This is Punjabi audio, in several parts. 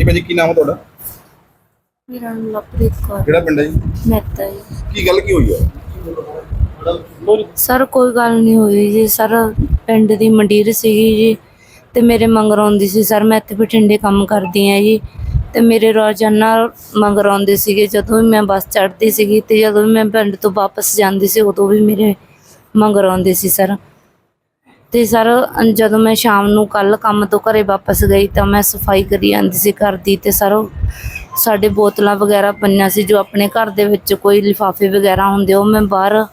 ਹਾਂਜੀ ਭਾਜੀ ਕੀ ਨਾਮ ਹੈ ਤੁਹਾਡਾ? ਮੇਰਾ ਨਾਮ ਲਵਪ੍ਰੀਤ ਕੌਰ। ਕਿਹੜਾ ਪਿੰਡ ਹੈ ਜੀ? ਮਹਿਤਾ ਜੀ। ਕੀ ਗੱਲ ਕੀ ਹੋਈ ਹੈ ਸਰ ਕੋਈ ਗੱਲ ਨਹੀਂ ਹੋਈ ਜੀ। ਸਰ ਪਿੰਡ ਦੀ ਮੰਡੀਰ ਸੀਗੀ ਜੀ ਤੇ ਮੇਰੇ ਮੰਗਰ ਆਉਂਦੀ ਸੀ। ਸਰ ਮੈਂ ਇੱਥੇ ਬਠਿੰਡੇ ਕੰਮ ਕਰਦੀ ਆ ਜੀ ਤੇ ਮੇਰੇ ਰੋਜ਼ਾਨਾ ਮੰਗਰ ਆਉਂਦੇ ਸੀਗੇ। ਜਦੋਂ ਵੀ ਮੈਂ ਬੱਸ ਚੜ੍ਹਦੀ ਸੀਗੀ ਤੇ ਜਦੋਂ ਵੀ ਮੈਂ ਪਿੰਡ ਤੋਂ ਵਾਪਸ ਜਾਂਦੀ ਸੀ ਉਦੋਂ ਵੀ ਮੇਰੇ ਮੰਗਰ ਆਉਂਦੇ ਸੀ ਸਰ। ਤੇ ਸਰ, ਜਦੋਂ ਮੈਂ ਸ਼ਾਮ ਨੂੰ ਕੱਲ ਕੰਮ ਤੋਂ ਘਰੇ ਵਾਪਸ ਗਈ ਤਾਂ ਮੈਂ ਸਫ਼ਾਈ ਕਰੀ ਜਾਂਦੀ ਸੀ ਘਰ ਦੀ ਤੇ ਸਰ, ਸਾਡੇ ਬੋਤਲਾਂ ਵਗੈਰਾ ਪਈਆਂ ਸੀ ਜੋ ਆਪਣੇ ਘਰ ਦੇ ਵਿੱਚ ਕੋਈ ਲਿਫਾਫੇ ਵਗੈਰਾ ਹੁੰਦੇ ਉਹ ਮੈਂ ਬਾਹਰ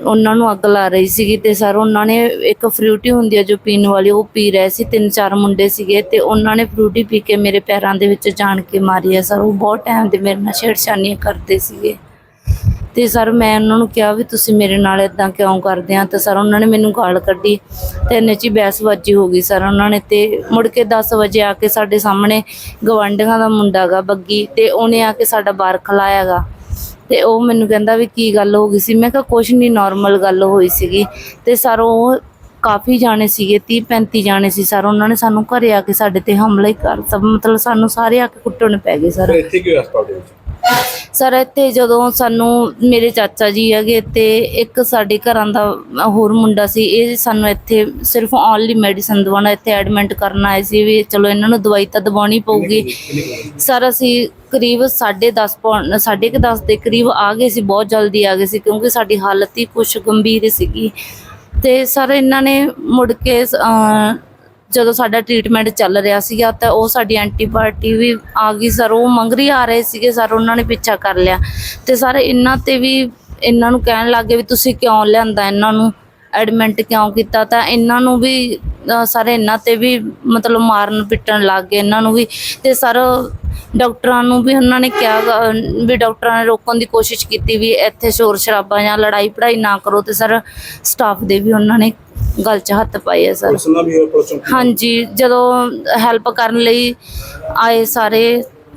ਉਹਨਾਂ ਨੂੰ ਅੱਗ ਲਾ ਰਹੀ ਸੀਗੀ ਤੇ ਸਰ ਉਹਨਾਂ ਨੇ ਇੱਕ ਫਰੂਟੀ ਹੁੰਦੀ ਹੈ ਜੋ ਪੀਣ ਵਾਲੀ ਉਹ ਪੀ ਰਹੇ ਸੀ, ਤਿੰਨ ਚਾਰ ਮੁੰਡੇ ਸੀਗੇ ਤੇ ਉਹਨਾਂ ਨੇ ਫਰੂਟੀ ਪੀ ਕੇ ਮੇਰੇ ਪੈਰਾਂ ਦੇ ਵਿੱਚ ਜਾਣ ਕੇ ਮਾਰੀ ਆ ਸਰ। ਉਹ ਬਹੁਤ ਟਾਈਮ ਦੇ ਮੇਰੇ ਨਾਲ ਛੇੜਛਾਨੀਆਂ ਕਰਦੇ ਸੀਗੇ। ਤੇ ਸਰ ਮੈਂ ਉਹਨਾਂ ਨੂੰ ਕਿਹਾ ਵੀ ਤੁਸੀਂ ਮੇਰੇ ਨਾਲ ਇਦਾਂ ਕਿਉਂ ਕਰਦੇ ਆ? ਤੇ ਸਰ ਉਹਨਾਂ ਨੇ ਮੈਨੂੰ ਗਾਲ ਕੱਢੀ ਤੇ ਇੰਨੇ ਚ ਹੀ ਬਹਿਸਬਾਜ਼ੀ ਹੋ ਗਈ ਸਰ ਉਹਨਾਂ ਨੇ ਤੇ ਮੁੜ ਕੇ 10 ਵਜੇ ਆ ਕੇ ਸਾਡੇ ਸਾਹਮਣੇ ਗਵਾਂਢੀਆਂ ਦਾ ਮੁੰਡਾ ਗਾ ਬੱਗੀ ਤੇ ਉਹਨੇ ਆ ਕੇ ਸਾਡਾ ਬਾਰ ਖਲਾਇਆਗਾ ਤੇ ਉਹ ਮੈਨੂੰ ਕਹਿੰਦਾ ਵੀ ਕੀ ਗੱਲ ਹੋ ਗਈ ਸੀ? ਮੈਂ ਕਿਹਾ ਕੁਛ ਨਹੀਂ ਨਾਰਮਲ ਗੱਲ ਹੋਈ ਸੀਗੀ। ਤੇ ਸਰ ਉਹ ਕਾਫੀ ਜਾਣੇ ਸੀਗੇ 30 35 ਜਾਣੇ ਸੀ ਸਰ। ਉਹਨਾਂ ਨੇ ਸਾਨੂੰ ਘਰੇ ਆ ਕੇ ਸਾਡੇ ਤੇ ਹਮਲਾ ਹੀ ਕਰ ਮਤਲਬ ਸਾਨੂੰ ਸਾਰੇ ਆ ਕੇ ਕੁੱਟਣ ਪੈ ਗਏ ਸਰ। ਇੱਥੇ ਕੀ ਹਸਪਤਾਲ ਦੇ ਵਿੱਚ? ਸਰ, ਇੱਥੇ ਜਦੋਂ ਸਾਨੂੰ ਮੇਰੇ ਚਾਚਾ ਜੀ ਹੈਗੇ ਤੇ ਇੱਕ ਸਾਡੇ ਘਰਾਂ ਦਾ ਹੋਰ ਮੁੰਡਾ ਸੀ, ਇਹ ਸਾਨੂੰ ਇੱਥੇ ਸਿਰਫ ਓਨਲੀ ਮੈਡੀਸਨ ਦਵਾਉਣਾ, ਇੱਥੇ ਐਡਮਿਟ ਕਰਨ ਆਏ ਸੀ ਵੀ ਚਲੋ ਇਹਨਾਂ ਨੂੰ ਦਵਾਈ ਤਾਂ ਦਵਾਉਣੀ ਪਊਗੀ। ਸਰ, ਅਸੀਂ ਕਰੀਬ 10:30 ਪੌਣ 10:30 ਦੇ ਕਰੀਬ ਆ ਗਏ ਸੀ, ਬਹੁਤ ਜਲਦੀ ਆ ਗਏ ਸੀ, ਕਿਉਂਕਿ ਸਾਡੀ ਹਾਲਤ ਹੀ ਕੁਝ ਗੰਭੀਰ ਸੀਗੀ। ਤੇ ਸਰ, ਇਹਨਾਂ ਨੇ ਮੁੜ ਕੇ ਜਦੋਂ ਸਾਡਾ ਟ੍ਰੀਟਮੈਂਟ ਚੱਲ ਰਿਹਾ ਸੀਗਾ ਤਾਂ ਉਹ ਸਾਡੀ ਐਂਟੀਬਾਇਓਟਿਕ ਵੀ ਆ ਗਈ ਸਰ ਉਹ ਮੰਗਰੀ ਆ ਰਹੇ ਸੀਗੇ ਸਰ ਉਹਨਾਂ ਨੇ ਪਿੱਛਾ ਕਰ ਲਿਆ। ਤੇ ਸਰ ਇਹਨਾਂ ਤੇ ਵੀ ਇਹਨਾਂ ਨੂੰ ਕਹਿਣ ਲੱਗੇ ਵੀ ਤੁਸੀਂ ਕਿਉਂ ਲਿਆਂਦਾ ਇਹਨਾਂ ਨੂੰ? ਐਡਮਿਟ ਕਿਉਂ ਕੀਤਾ? ਤਾਂ ਇਹਨਾਂ ਨੂੰ ਵੀ ਅਹ, ਸਰ ਇਹਨਾਂ ਤੇ ਵੀ ਮਤਲਬ ਮਾਰਨ ਪਿੱਟਣ ਲੱਗ ਗਏ ਇਹਨਾਂ ਨੂੰ ਵੀ। ਤੇ ਸਰ ਡਾਕਟਰਾਂ ਨੂੰ ਵੀ ਉਹਨਾਂ ਨੇ ਕਿਹਾ ਵੀ ਡਾਕਟਰਾਂ ਨੇ ਰੋਕਣ ਦੀ ਕੋਸ਼ਿਸ਼ ਕੀਤੀ ਵੀ ਇੱਥੇ ਸ਼ੋਰ ਸ਼ਰਾਬਾ ਜਾਂ ਲੜਾਈ ਪੜਾਈ ਨਾ ਕਰੋ ਤੇ ਸਰ ਸਟਾਫ ਦੇ ਵੀ ਉਹਨਾਂ ਨੇ ਗੱਲ 'ਚ ਹੱਥ ਪਾਏ ਆ ਸਰ। ਵੀ ਹਾਂਜੀ ਜਦੋਂ ਹੈਲਪ ਕਰਨ ਲਈ ਆਏ ਸਾਰੇ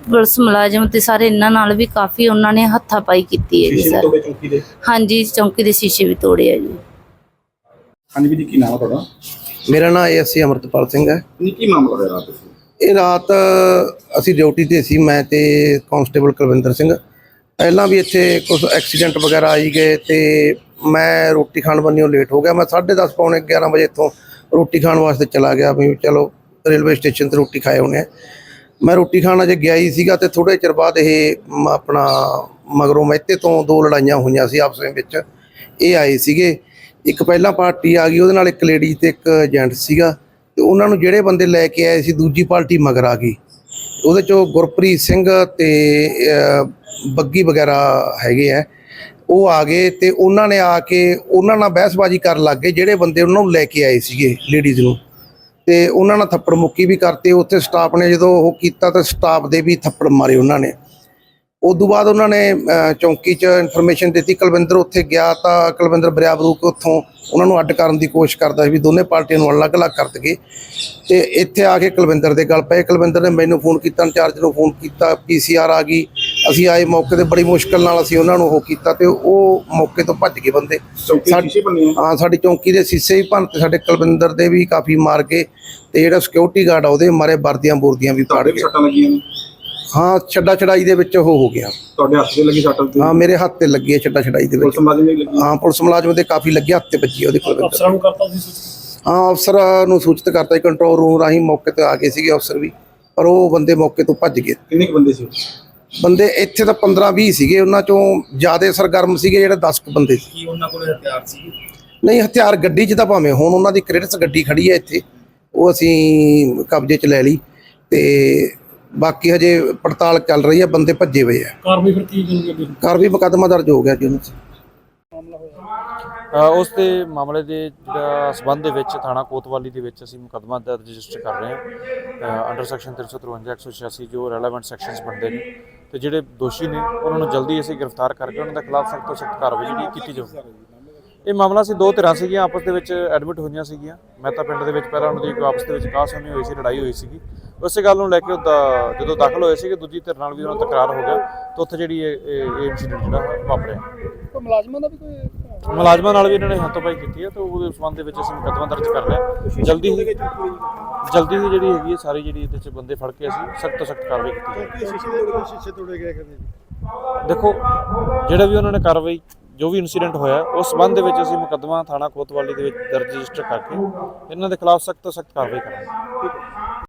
ਪੁਲਿਸ ਮੁਲਾਜ਼ਮ ਤੇ ਸਾਰੇ ਇਹਨਾਂ ਨਾਲ ਵੀ ਕਾਫੀ ਉਹਨਾਂ ਨੇ ਹੱਥਾਪਾਈ ਕੀਤੀ ਹੈ ਜੀ ਸਰ। ਹਾਂਜੀ ਚੌਂਕੀ ਦੇ ਸ਼ੀਸ਼ੇ ਵੀ ਤੋੜੇ ਆ ਜੀ। ਹਾਂਜੀ ਜੀ ਕੀ ਨਾਮ ਹੈ ਤੁਹਾਡਾ? ਮੇਰਾ ਨਾਮ ਏਐਸਸੀ ਅਮਰਤਪਾਲ ਸਿੰਘ ਹੈ। ਕੀ ਮਾਮਲਾ ਹੋਇਆ ਰਾਤ ਤੁਸੀਂ ਇਹ ਰਾਤ ਅਸੀਂ ਡਿਊਟੀ ਤੇ ਸੀ, ਮੈਂ ਤੇ ਕਾਂਸਟੇਬਲ ਕੁਲਵਿੰਦਰ ਸਿੰਘ। ਪਹਿਲਾਂ ਵੀ ਇੱਥੇ ਕੁਝ ਐਕਸੀਡੈਂਟ ਵਗੈਰਾ ਆਈ ਗਏ ਤੇ ਮੈਂ ਰੋਟੀ ਖਾਣ ਬੰਨਿਓ ਲੇਟ ਹੋ ਗਿਆ। ਮੈਂ 10:30 ਪੌਣੇ 11 ਵਜੇ ਇੱਥੋਂ ਰੋਟੀ ਖਾਣ ਵਾਸਤੇ ਚਲਾ ਗਿਆ ਵੀ ਚਲੋ ਰੇਲਵੇ ਸਟੇਸ਼ਨ ਤੇ ਰੋਟੀ ਖਾਏ ਹੋਣੇ ਆ। ਮੈਂ ਰੋਟੀ ਖਾਣ ਅਜੇ ਗਿਆ ਹੀ ਸੀਗਾ ਤੇ ਥੋੜੇ ਚਿਰ ਬਾਅਦ ਇਹ ਮ- ਆਪਣਾ ਮਗਰੋਂ ਮਹਿਤੇ ਤੋਂ ਦੋ ਲੜਾਈਆਂ ਹੋਈਆਂ ਸੀ ਆਪਸ ਵਿੱਚ। ਇਹ ਆਏ ਸੀਗੇ। ਇੱਕ ਪਹਿਲਾਂ ਪਾਰਟੀ ਆ ਗਈ, ਉਹਦੇ ਨਾਲ ਇੱਕ ਲੇਡੀ ਤੇ ਇੱਕ ਜੈਂਟ ਸੀਗਾ। ਤੇ ਉਹਨਾਂ ਨੂੰ ਜਿਹੜੇ ਬੰਦੇ ਲੈ ਕੇ ਆਏ ਸੀ, ਦੂਜੀ ਪਾਰਟੀ ਮਗਰ ਆ ਗਈ। ਉਹਦੇ ਚੋਂ ਗੁਰਪ੍ਰੀਤ ਸਿੰਘ ਤੇ ਬੱਗੀ ਵਗੈਰਾ ਹੈਗੇ ਆ। ਉਹ ਆ ਗਏ ਤੇ ਉਹਨਾਂ ਨੇ ਆ ਕੇ ਉਹਨਾਂ ਨਾਲ ਬਹਿਸਬਾਜ਼ੀ ਕਰਨ ਲੱਗ ਗਏ, ਜਿਹੜੇ ਬੰਦੇ ਉਹਨਾਂ ਨੂੰ ਲੈ ਕੇ ਆਏ ਸੀਗੇ ਲੇਡੀਜ਼ ਨੂੰ। ਤੇ ਉਹਨਾਂ ਨਾਲ ਥੱਪੜ ਮੁੱਕੀ ਵੀ ਕਰਤੇ। ਉੱਥੇ ਸਟਾਫ ਨੇ ਜਦੋਂ ਉਹ ਕੀਤਾ ਤਾਂ ਸਟਾਫ ਦੇ ਵੀ ਥੱਪੜ ਮਾਰੇ ਉਹਨਾਂ ਨੇ। ਉਦੋਂ ਬਾਅਦ ਉਹਨਾਂ ਨੇ ਚੌਂਕੀ 'ਚ ਇਨਫੋਰਮੇਸ਼ਨ ਦਿੱਤੀ ਕੁਲਵਿੰਦਰ ਉੱਥੇ ਗਿਆ ਤਾਂ ਕੁਲਵਿੰਦਰ ਬਰਿਆਬਰੂਕ ਉੱਥੋਂ ਉਹਨਾਂ ਨੂੰ ਅੱਡ ਕਰਨ ਦੀ ਕੋਸ਼ਿਸ਼ ਕਰਦਾ ਸੀ ਵੀ ਦੋਨੇ ਪਾਰਟੀਆਂ ਨੂੰ ਅਲੱਗ-ਅਲੱਗ ਕਰ ਦਈਏ। ਤੇ ਇੱਥੇ ਆ ਕੇ ਕੁਲਵਿੰਦਰ ਦੇ ਗੱਲ ਪਏ। ਕੁਲਵਿੰਦਰ ਨੇ ਮੈਨੂੰ ਫੋਨ ਕੀਤਾ ਇੰਚਾਰਜ ਨੂੰ ਫੋਨ ਕੀਤਾ ਪੀਸੀਆਰ ਆ ਗਈ। ਅਸੀਂ ਆਏ ਮੌਕੇ ਤੇ ਬੜੀ ਮੁਸ਼ਕਲ ਨਾਲ ਅਸੀਂ ਉਹਨਾਂ ਨੂੰ ਉਹ ਕੀਤਾ ਤੇ ਉਹ ਮੌਕੇ ਤੋਂ ਭੱਜ ਗਏ ਬੰਦੇ। ਹਾਂ ਸਾਡੀ ਚੌਂਕੀ ਦੇ ਸੀਸੇ ਵੀ ਭੰਨ ਤੇ ਸਾਡੇ ਕੁਲਵਿੰਦਰ ਦੇ ਵੀ ਕਾਫੀ ਮਾਰ ਗਏ ਤੇ ਜਿਹੜਾ ਸਿਕਿਉਰਿਟੀ ਗਾਰਡ ਆ ਉਹਦੇ ਮਾਰੇ ਵਰਦੀਆਂ ਬੁਰਦੀਆਂ ਵੀ ਪਾੜ ਗਏ ਹਾਂ ਛੱਡਾ ਛੜਾਈ ਦੇ ਵਿੱਚ ਉਹ ਹੋ ਗਿਆ। ਤੁਹਾਡੇ ਹੱਥ ਤੇ ਲੱਗੀ ਸੱਟ ਤੇ ਹਾਂ ਮੇਰੇ ਹੱਥ ਤੇ ਲੱਗੀ ਹੈ ਛੱਡਾ ਛੜਾਈ ਦੇ ਪੁਲਿਸ ਵਿੱਚ ਮੁਲਾਜ਼ਮ ਵੀ ਲੱਗੀ ਹਾਂ? ਪੁਲਿਸ ਮੁਲਾਜ਼ਮ ਦੇ ਕਾਫੀ ਲੱਗੇ ਹੱਥ ਤੇ ਵੱਜੀ ਉਹਦੇ ਕੋਲ। ਅਫਸਰਾਂ ਨੂੰ ਕਰਤਾ ਸੀ ਸੂਚਿਤ? ਹਾਂ ਅਫਸਰ ਨੂੰ ਸੂਚਿਤ ਕਰਤਾ ਜੀ ਕੰਟਰੋਲ ਰੂਮ ਰਾਹੀਂ ਮੌਕੇ ਤੇ ਆ ਗਏ ਸੀਗੇ ਅਫਸਰ ਵੀ। ਪਰ ਉਹ ਬੰਦੇ ਮੌਕੇ ਤੋਂ ਭੱਜ ਗਏ। ਕਿੰਨੇ ਕੁ ਬੰਦੇ ਸੀ ਬੰਦੇ ਇੱਥੇ ਤਾਂ 15 20 ਸੀਗੇ ਉਹਨਾਂ ਚੋਂ ਜ਼ਿਆਦਾ ਸਰਗਰਮ ਸੀਗੇ ਜਿਹੜੇ 10 ਕੁ ਬੰਦੇ ਸੀ। ਕੀ ਉਹਨਾਂ ਕੋਲ ਹਥਿਆਰ ਸੀ? ਨਹੀਂ ਹਥਿਆਰ ਗੱਡੀ 'ਚ ਤਾਂ ਭਾਵੇਂ ਹੁਣ ਉਹਨਾਂ ਦੀ ਕ੍ਰੇਡਸ ਗੱਡੀ ਖੜੀ ਹੈ ਇੱਥੇ ਉਹ ਅਸੀਂ ਕਬਜ਼ੇ 'ਚ ਲੈ ਲਈ ਤੇ ਬਾਕੀ ਹਜੇ ਪੜਤਾਲ ਚੱਲ ਰਹੀ ਹੈ ਬੰਦੇ ਭੱਜੇ ਹੋਏ ਆ। ਕਾਰਵਾਈ ਫਿਰ ਕੀ ਅੱਗੇ? ਮੁਕੱਦਮਾ ਦਰਜ ਹੋ ਗਿਆ ਜੀ ਉਹਨਾਂ 'ਚ ਅ, ਉਸ ਦੇ ਮਾਮਲੇ ਦੇ ਜਿਹੜਾ ਸਬੰਧ ਦੇ ਵਿੱਚ ਥਾਣਾ ਕੋਤਵਾਲੀ ਦੇ ਵਿੱਚ ਅਸੀਂ ਮੁਕੱਦਮਾ ਦਰਜ ਰਜਿਸਟਰ ਕਰ ਰਹੇ ਹਾਂ। ਅੰਡਰ ਸੈਕਸ਼ਨ 353 186 ਜੋ ਰੈਲੇਵੈਂਟ ਸੈਕਸ਼ਨਸ ਬਣਦੇ ਨੇ ਤੇ ਜਿਹੜੇ ਦੋਸ਼ੀ ਨੇ ਉਹਨਾਂ ਨੂੰ ਜਲਦੀ ਅਸੀਂ ਗ੍ਰਿਫਤਾਰ ਕਰਕੇ ਉਹਨਾਂ ਦੇ ਖਿਲਾਫ ਸਖਤ ਤੋਂ ਸਖਤ ਕਾਰਵਾਈ ਜਿਹੜੀ ਕੀਤੀ ਜਾਊਗੀ। ਇਹ ਮਾਮਲਾ ਸੀ ਦੋ ਧਿਰਾਂ ਸੀਗੀਆਂ ਆਪਸ ਦੇ ਵਿੱਚ ਐਡਮਿਟ ਹੋਈਆਂ ਸੀਗੀਆਂ। ਮਹਿਤਾ ਪਿੰਡ ਦੇ ਵਿੱਚ ਪਹਿਲਾਂ ਉਹਨਾਂ ਦੀ ਕੋਈ ਆਪਸ ਦੇ ਵਿੱਚ ਕਾਸ ਹੋਣੀ ਹੋਈ ਸੀ ਲੜਾਈ ਹੋਈ ਸੀਗੀ। ਉਸੇ ਗੱਲ ਨੂੰ ਲੈ ਕੇ ਉਹ ਜਦੋਂ ਦਾਖਲ ਹੋਏ ਸੀਗੇ ਦੂਜੀ ਧਿਰ ਨਾਲ ਵੀ ਉਹਨਾਂ ਤਕਰਾਰ ਹੋ ਗਿਆ ਤੇ ਉੱਥੇ ਜਿਹੜੀ ਇਹ ਇਨਸੀਡੈਂਟ ਜਿਹੜਾ ਵਾਪਰਿਆ। ਕੋਈ ਮੁਲਾਜ਼ਮਾਂ ਦਾ ਵੀ ਕੋਈ ਮੁਲਾਜ਼ਮਾਂ ਨਾਲ ਵੀ ਇਹਨਾਂ ਨੇ ਹੱਥੋਂ-ਪਾਈ ਕੀਤੀ ਹੈ ਤਾਂ ਉਹਦੇ ਸੰਬੰਧ ਦੇ ਵਿੱਚ ਅਸੀਂ ਮੁਕੱਦਮਾ ਦਰਜ ਕਰ ਲਿਆ। ਜਲਦੀ ਹੀ ਜਲਦੀ ਹੀ ਜਿਹੜੀ ਹੈਗੀ ਹੈ ਸਾਰੀ ਜਿਹੜੀ ਇਹਦੇ 'ਚ ਬੰਦੇ ਫੜ ਕੇ ਅਸੀਂ ਸਖਤ ਤੋਂ ਸਖਤ ਕਾਰਵਾਈ ਕੀਤੀ ਜਾਏਗੀ ਸ਼ੀਸ਼ੇ ਤੋੜੇ ਗਏ ਕਹਿੰਦੇ ਦੇਖੋ ਜਿਹੜਾ ਵੀ ਉਹਨਾਂ ਨੇ ਕਾਰਵਾਈ ਜੋ ਵੀ ਇਨਸੀਡੈਂਟ ਹੋਇਆ ਉਸ ਸੰਬੰਧ ਦੇ ਵਿੱਚ ਅਸੀਂ ਮੁਕੱਦਮਾ ਥਾਣਾ ਕੋਤਵਾਲੀ ਦੇ ਵਿੱਚ ਦਰਜ ਰਜਿਸਟਰ ਕਰਕੇ ਇਹਨਾਂ ਦੇ ਖਿਲਾਫ ਸਖਤ ਤੋਂ ਸਖਤ ਕਾਰਵਾਈ ਕਰਾਂਗੇ।